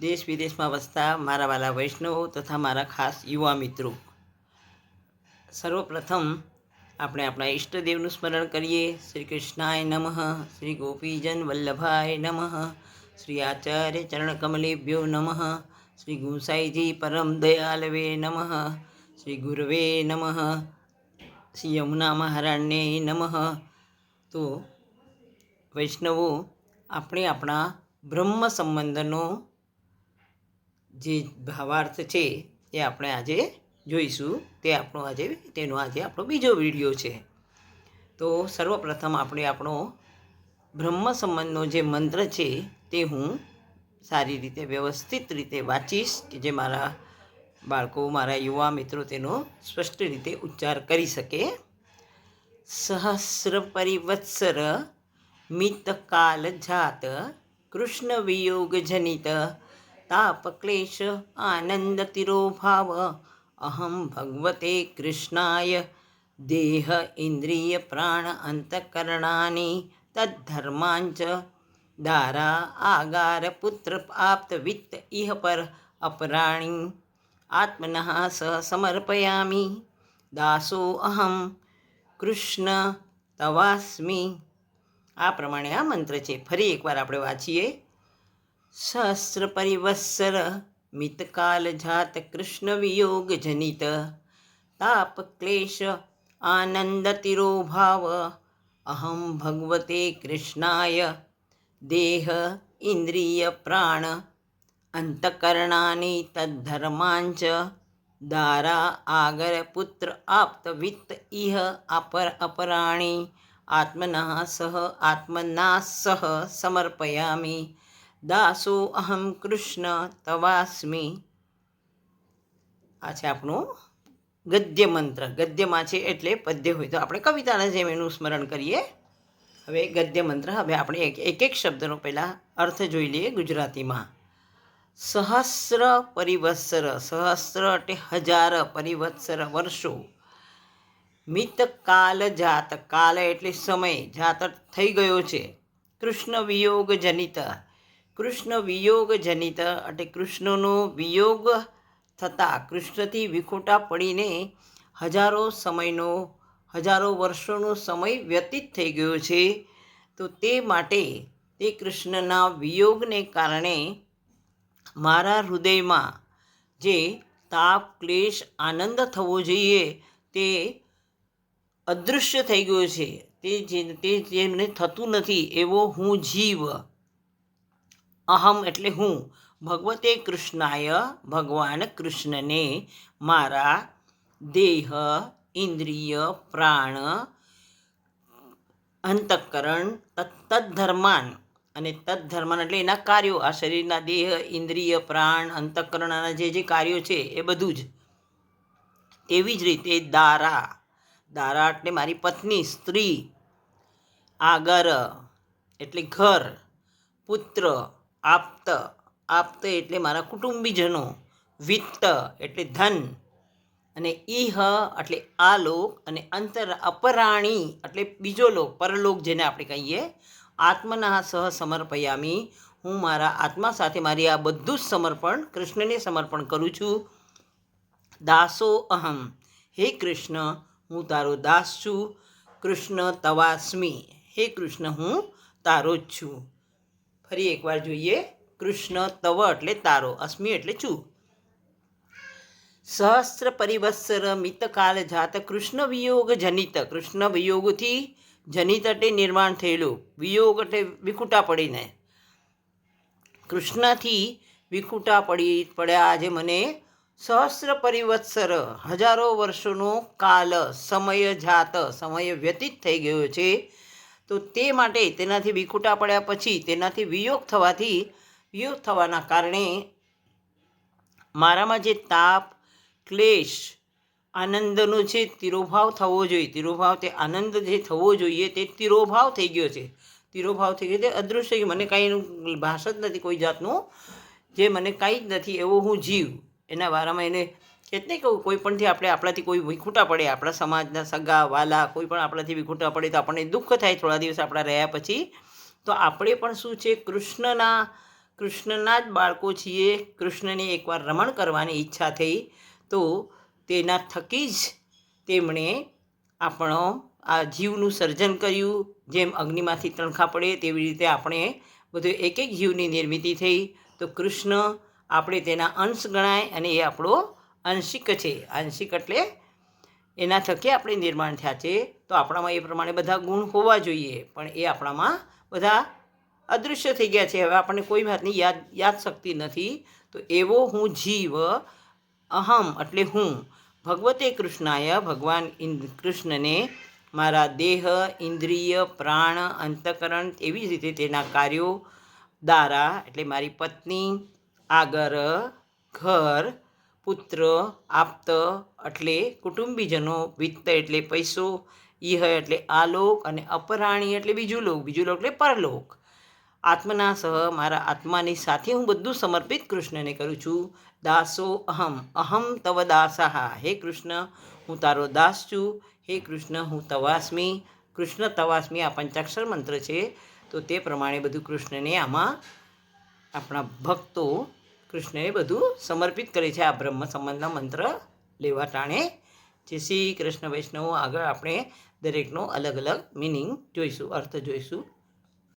દેશ વિદેશમાં વસતા મારા વાલા વૈષ્ણવો તથા મારા ખાસ યુવા મિત્રો. સર્વપ્રથમ આપણે આપણા ઈષ્ટદેવનું સ્મરણ કરીએ. શ્રી કૃષ્ણાય નમઃ, શ્રી ગોપીજન વલ્લભાય નમઃ, શ્રી આચાર્ય ચરણકમલેભ્યો નમઃ, શ્રી ગુસાઈજી પરમ દયાલવે નમઃ, શ્રી ગુરવે નમઃ, શ્રી યમુના મહારાણને નમઃ. તો વૈષ્ણવો, આપણે આપણા બ્રહ્મ સંબંધનો જે ભાવાર્થ છે એ આપણે આજે જોઈશું, તે આપણો આજે, તેનો આજે આપણો બીજો વીડિયો છે. તો સર્વપ્રથમ આપણે આપણો બ્રહ્મ સંબંધનો જે મંત્ર છે તે હું સારી રીતે, વ્યવસ્થિત રીતે વાંચીશ, કે જે મારા બાળકો, મારા યુવા મિત્રો તેનો સ્પષ્ટ રીતે ઉચ્ચાર કરી શકે. સહસ્ર પરિવત્સર મિતકાલ જાત કૃષ્ણ વિયોગ જનિત તાપ ક્લેશ આનંદ તિરોભાવ અહમ ભગવતે કૃષ્ણાય દેહ ઇન્દ્રિય પ્રાણ અંતકરણાની તદ્ધર્માંચ દારા આગાર પુત્ર આપ્ત વિત્ત ઇહ પર અપરાણી આત્મનઃ સ સમર્પયામિ દાસો અહમ કૃષ્ણ તવાસ્મી આ પ્રમાણે આ મંત્ર છે ફરી એકવાર આપણે વાંચીએ। સહસ્ર પરિવત્સર મિતકાલ જાત કૃષ્ણ વિયોગ જનિત તાપ ક્લેશ આનંદ તિરોભાવ અહમ ભગવતે કૃષ્ણાય દેહ ઇન્દ્રિય પ્રાણ અંતકરણાની તદ્ધર્માંચ દારા આગર પુત્ર આપ્ત દાસો અહમ કૃષ્ણ તવાસ્મી. આ છે આપણું ગદ્ય મંત્ર. ગદ્યમાં છે એટલે પદ્ય હોય. તો આપણે કવિતાના જેમ એનું સ્મરણ કરીએ. હવે ગદ્ય મંત્ર, હવે આપણે એક એક એક શબ્દનો પહેલાં અર્થ જોઈ લઈએ ગુજરાતીમાં. સહસ્ર પરિવત્સર, સહસ્ર એટલે હજાર પરિવત્સર વર્ષો. મિત કાલ જાત, કાલ એટલે સમય, જાત થઈ ગયો છે. કૃષ્ણ વિયોગ જનિત કૃષ્ણ વિયોગ જનિત એટલે કૃષ્ણનો વિયોગ થતાં કૃષ્ણથી વિખોટા પડીને હજારો સમયનો, હજારો વર્ષોનો સમય વ્યતીત થઈ ગયો છે. તો તે માટે તે કૃષ્ણના વિયોગને કારણે મારા હૃદયમાં જે તાપ, ક્લેશ, આનંદ થવો જોઈએ તે અદૃશ્ય થઈ ગયો છે. તે જે, તે જેમને થતું નથી એવો હું જીવ અહમ એટલે હું. ભગવતે કૃષ્ણાય ભગવાન કૃષ્ણને મારા દેહ, ઇન્દ્રિય, પ્રાણ, અંતઃકરણ તદ્ધર્માન. અને તદ્ધર્માન એટલે એના કાર્યો, આ શરીરના દેહ, ઇન્દ્રિય, પ્રાણ અંતઃકરણના જે જે કાર્યો છે એ બધું જ. એવી જ રીતે દારા. દારા એટલે મારી પત્ની, સ્ત્રી, આગર, એટલે ઘર, પુત્ર આપ્ત આપ્ત એટલે મારા કુટુંબીજનો, વિત્ત એટલે ધન, અને ઇહ એટલે આ લોક અને અંતર અપરાણી એટલે બીજો લોક, પરલોક જેને આપણે કહીએ, આત્મના સહ સમર્પયામી. હું મારા આત્મા સાથે મારી આ બધું જ સમર્પણ, કૃષ્ણને સમર્પણ કરું છું. દાસો અહમ. હે કૃષ્ણ, હું તારો દાસ છું. કૃષ્ણ તવાસ્મી. હે કૃષ્ણ, હું તારો જ છું. ફરી એકવાર જોઈએ. કૃષ્ણ તવ એટલે તારો અસ્મિ એટલે છું સહસ્ત્ર પરિવત્સર મિતકાલ જાત કૃષ્ણ વિયોગ જનિત. કૃષ્ણ વિયોગથી જનિત એટલે નિર્માણ થયેલું. વિયોગ એટલે વિકુટા પડીને. કૃષ્ણથી વિકુટા પડી પડ્યા આજે મને સહસ્ર પરિવત્સર, હજારો વર્ષોનો કાલ, સમય જાત, સમય વ્યતીત થઈ ગયો છે. તો તે માટે તેનાથી વિખૂટા પડ્યા પછી તેનાથી વિયોગ થવાથી વિયોગ થવાના કારણે મારામાં જે તાપ, ક્લેશ, આનંદનો જે તિરોભાવ થવો જોઈએ, તિરોભાવ તે આનંદ જે થવો જોઈએ તે તિરોભાવ થઈ ગયો છે. તિરોભાવ થઈ ગયો તે અદૃશ્ય મને કાંઈ ભાષ જ નથી, કોઈ જાતનું, જે મને કાંઈ જ નથી, એવો હું જીવ. એના વારામાં એને એટલે કહું, કોઈ પણથી આપણે આપણાથી કોઈ વિખૂટા પડે, આપણા સમાજના સગા, વાલા, કોઈ પણ આપણાથી વિખૂટા પડે તો આપણને દુઃખ થાય થોડા દિવસ આપણા રહ્યા પછી. તો આપણે પણ શું છે, કૃષ્ણના કૃષ્ણના જ બાળકો છીએ, કૃષ્ણને એકવાર રમણ કરવાની ઈચ્છા થઈ, તો તેના થકી જ તેમણે આપણો આ જીવનું સર્જન કર્યું, જેમ અગ્નિમાંથી તણખા પડે તેવી રીતે આપણે બધું એક એક જીવની નિર્મિતિ થઈ. તો કૃષ્ણ આપણે તેના અંશ ગણાય અને એ આપણો આંશિક છે. આંશિક એટલે એના થકી આપણે નિર્માણ થયા છે. તો આપણામાં એ પ્રમાણે બધા ગુણ હોવા જોઈએ. પણ એ આપણામાં બધા અદૃશ્ય થઈ ગયા છે. હવે આપણને કોઈ વાતની યાદ યાદ શક્તિ નથી. તો એવો હું જીવ, અહમ એટલે હું, ભગવતે કૃષ્ણાય, ભગવાન કૃષ્ણને મારા દેહ, ઇન્દ્રિય, પ્રાણ, અંતકરણ એવી જ રીતે તેના કાર્યો દ્વારા એટલે મારી પત્ની, આગર, ઘર પુત્ર આપ્ત એટલે કુટુંબીજનો વિત્ત એટલે પૈસો ઇહ એટલે આલોક અને અપરાણી એટલે બીજું લોક બીજું લોક એટલે પરલોક. આત્મના સહ મારા આત્માની સાથે હું બધું સમર્પિત કૃષ્ણને કરું છું. દાસો અહમ અહમ તવ દાસાહા હે કૃષ્ણ, હું તારો દાસ છું. હે કૃષ્ણ, હું તવાસ્મી. કૃષ્ણ, તવાસ્મી આ પંચાક્ષર મંત્ર છે. તો તે પ્રમાણે બધું કૃષ્ણને આમાં આપણા ભક્તો કૃષ્ણએ બધું સમર્પિત કરે છે આ બ્રહ્મ સંબંધના મંત્ર લેવા ટાણે. જે શ્રી કૃષ્ણ વૈષ્ણવ. આગળ આપણે દરેકનો અલગ અલગ મિનિંગ જોઈશું, અર્થ જોઈશું.